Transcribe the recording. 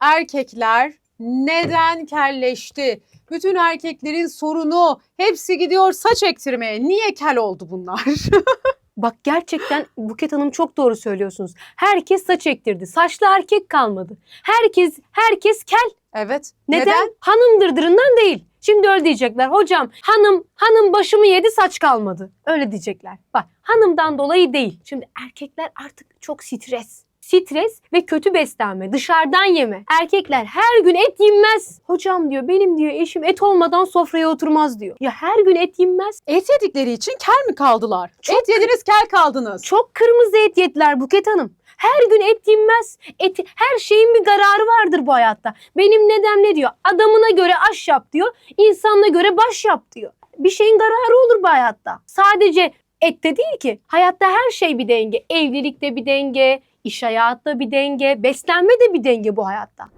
Erkekler neden kelleşti? Bütün erkeklerin sorunu hepsi gidiyor saç ektirmeye. Niye kel oldu bunlar? Bak gerçekten Buket Hanım çok doğru söylüyorsunuz. Herkes saç ektirdi. Saçlı erkek kalmadı. Herkes herkes kel. evet. Neden? Hanım dırdırından değil. Şimdi öyle diyecekler. Hocam hanım hanım başımı yedi saç kalmadı. Öyle diyecekler. Bak hanımdan dolayı değil. Şimdi erkekler artık çok stres. Stres ve kötü beslenme, dışarıdan yeme. Erkekler her gün et yenmez. Hocam diyor benim diyor eşim et olmadan sofraya oturmaz diyor. Ya her gün et yenmez. Et yedikleri için kel mi kaldılar? Çok- Et yediniz kel kaldınız. Çok kırmızı et yediler Buket Hanım. Her gün et yenmez. Et, her şeyin bir kararı vardır bu hayatta. Benim nedem ne diyor? Adamına göre aş yap diyor. insanına göre baş yap diyor. Bir şeyin kararı olur bu hayatta. Sadece ette değil ki. Hayatta her şey bir denge. Evlilikte bir denge, iş hayatta bir denge, beslenme de bir denge bu hayatta.